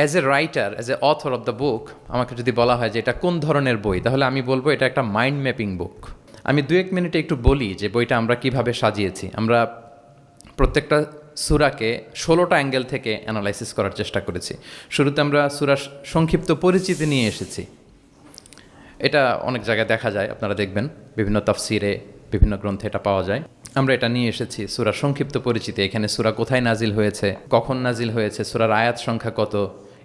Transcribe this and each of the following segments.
As a writer as a author of the book আমাকে যদি বলা হয় যে এটা কোন ধরনের বই, তাহলে আমি বলব এটা একটা মাইন্ড ম্যাপিং বুক আমি দু এক মিনিটে একটু বলি যে বইটা আমরা কীভাবে সাজিয়েছি। আমরা প্রত্যেকটা সুরাকে ষোলোটা অ্যাঙ্গেল থেকে অ্যানালাইসিস করার চেষ্টা করেছি। শুরুতে আমরা সুরার সংক্ষিপ্ত পরিচিতি নিয়ে এসেছি। এটা অনেক জায়গায় দেখা যায়, আপনারা দেখবেন, বিভিন্ন তাফসিরে বিভিন্ন গ্রন্থে এটা পাওয়া যায়। আমরা এটা নিয়ে এসেছি সুরার সংক্ষিপ্ত পরিচিতি, এখানে সুরা কোথায় নাজিল হয়েছে, কখন নাজিল হয়েছে, সুরার আয়াত সংখ্যা কত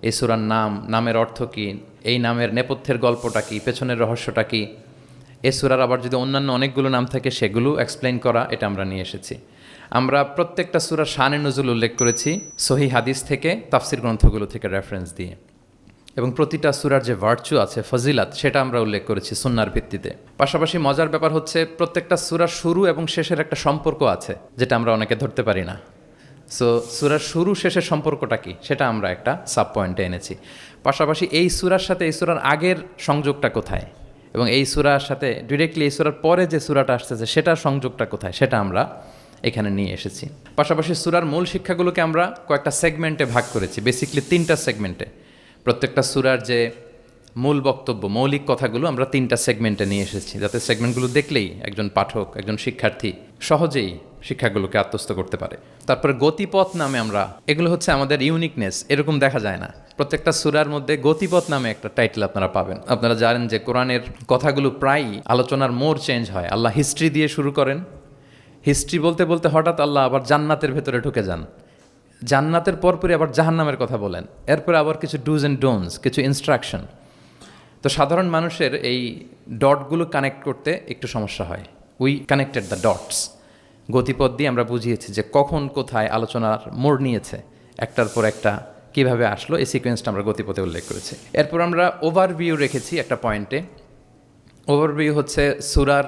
এই সুরার নাম, নামের অর্থ কী? এই নামের নেপথ্যের গল্পটা কী? পেছনের রহস্যটা কী? এ সুরার আবার যদি অন্যান্য অনেকগুলো নাম থাকে, সেগুলো এক্সপ্লেন করা, এটা আমরা নিয়ে এসেছি। আমরা প্রত্যেকটা সুরার শানে নজুল উল্লেখ করেছি, সহি হাদিস থেকে, তাফসির গ্রন্থগুলো থেকে রেফারেন্স দিয়ে। এবং প্রতিটা সুরার যে ভার্চু আছে, ফজিলাত, সেটা আমরা উল্লেখ করেছি সুন্নার ভিত্তিতে। পাশাপাশি মজার ব্যাপার হচ্ছে, প্রত্যেকটা সুরার শুরু এবং শেষের একটা সম্পর্ক আছে, যেটা আমরা অনেকে ধরতে পারি না। সো সুরার শুরু শেষের সম্পর্কটা কি? সেটা আমরা একটা সাব পয়েন্টে এনেছি। পাশাপাশি এই সুরার সাথে, এই সুরার আগের সংযোগটা কোথায়? এবং এই সুরার সাথে ডিরেক্টলি এই সুরার পরে যে সুরাটা আসতেছে, সেটার সংযোগটা কোথায়? সেটা আমরা এখানে নিয়ে এসেছি। পাশাপাশি সুরার মূল শিক্ষাগুলোকে আমরা কয়েকটা সেগমেন্টে ভাগ করেছি বেসিকলি তিনটা সেগমেন্টে প্রত্যেকটা সুরার যে মূল বক্তব্য, মৌলিক কথাগুলো আমরা তিনটা সেগমেন্টে নিয়ে এসেছি, যাতে সেগমেন্টগুলো দেখলেই একজন পাঠক, একজন শিক্ষার্থী সহজেই শিক্ষাগুলোকে আত্মস্থ করতে পারে। তারপরে গতিপথ নামে আমরা, এগুলো হচ্ছে আমাদের ইউনিকনেস এরকম দেখা যায় না। প্রত্যেকটা সুরার মধ্যে গতিপথ নামে একটা টাইটেল আপনারা পাবেন। আপনারা জানেন যে কোরআনের কথাগুলো প্রায়ই আলোচনার মোর চেঞ্জ হয়। আল্লাহ হিস্ট্রি দিয়ে শুরু করেন। হিস্ট্রি বলতে বলতে হঠাৎ আল্লাহ আবার জান্নাতের ভেতরে ঢুকে যান। জান্নাতের পরপরই আবার জাহান্নামের কথা বলেন। এরপরে আবার কিছু ডুজ অ্যান্ড ডোনস কিছু ইনস্ট্রাকশন তো সাধারণ মানুষের এই ডটগুলো কানেক্ট করতে একটু সমস্যা হয়। উই কানেক্টেড দ্য ডটস গতিপথ দিয়ে আমরা বুঝিয়েছি যে কখন কোথায় আলোচনার মোড় নিয়েছে, একটার পর একটা কীভাবে আসলো, এই সিকোয়েন্সটা আমরা গতিপথে উল্লেখ করেছি। এরপর আমরা ওভারভিউ রেখেছি একটা পয়েন্টে ওভারভিউ হচ্ছে সুরার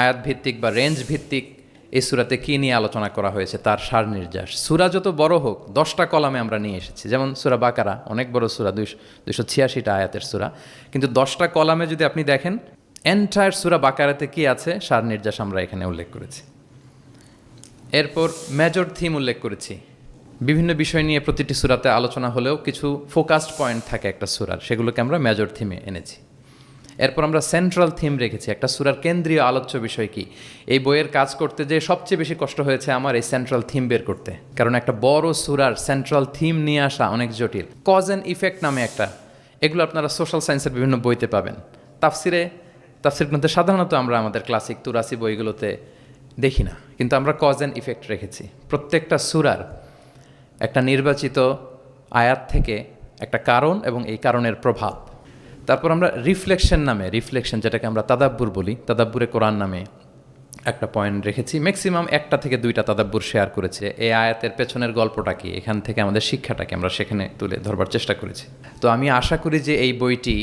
আয়াত ভিত্তিক বা রেঞ্জ ভিত্তিক এই সুরাতে কী নিয়ে আলোচনা করা হয়েছে, তার সার নির্যাস। সুরা যত বড় হোক, দশটা কলামে আমরা নিয়ে এসেছি। যেমন সুরা বাকারা, অনেক বড় সুরা, দুইশো দুশো ছিয়াশিটা আয়াতের সুরা। কিন্তু দশটা কলামে যদি আপনি দেখেন এন্টায়ার সুরা বাকারাতে কী আছে, সার নির্যাস আমরা এখানে উল্লেখ করেছি। এরপর মেজর থিম উল্লেখ করেছি। বিভিন্ন বিষয় নিয়ে প্রতিটি সুরাতে আলোচনা হলেও কিছু ফোকাসড পয়েন্ট থাকে একটা সুরার, সেগুলোকে আমরা মেজর থিমে এনেছি। এরপর আমরা সেন্ট্রাল থিম রেখেছি, একটা সুরার কেন্দ্রীয় আলোচ্য বিষয় কি? এই বইয়ের কাজ করতে যে সবচেয়ে বেশি কষ্ট হয়েছে আমার এই সেন্ট্রাল থিম বের করতে। কারণ একটা বড় সুরার সেন্ট্রাল থিম নিয়ে আসা অনেক জটিল। কজ অ্যান্ড ইফেক্ট নামে একটা, এগুলো আপনারা সোশ্যাল সায়েন্সের বিভিন্ন বইতে পাবেন। তাফসিরে তাফসির গ্রন্থে সাধারণত আমরা আমাদের ক্লাসিক তুরাসি বইগুলোতে দেখি না, কিন্তু আমরা কজ অ্যান্ড ইফেক্ট রেখেছি। প্রত্যেকটা সুরার একটা নির্বাচিত আয়াত থেকে একটা কারণ এবং এই কারণের প্রভাব। তারপর আমরা রিফ্লেকশন নামে রিফ্লেকশন যেটাকে আমরা তাদাব্বুর বলি, তাদাব্বুরে কোরআন নামে একটা পয়েন্ট রেখেছি। ম্যাক্সিমাম একটা থেকে দুইটা তাদাব্বুর শেয়ার করেছে। এই আয়াতের পেছনের গল্পটা কি? এখান থেকে আমাদের শিক্ষাটাকে আমরা সেখানে তুলে ধরবার চেষ্টা করেছি। তো আমি আশা করি যে এই বইটি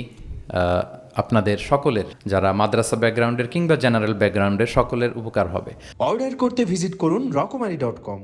আপনাদের সকলের, যারা মাদ্রাসা ব্যাকগ্রাউন্ডের কিংবা জেনারেল ব্যাকগ্রাউন্ডের সকলের উপকার হবে। অর্ডার করতে ভিজিট করুন রকমারি ডট কম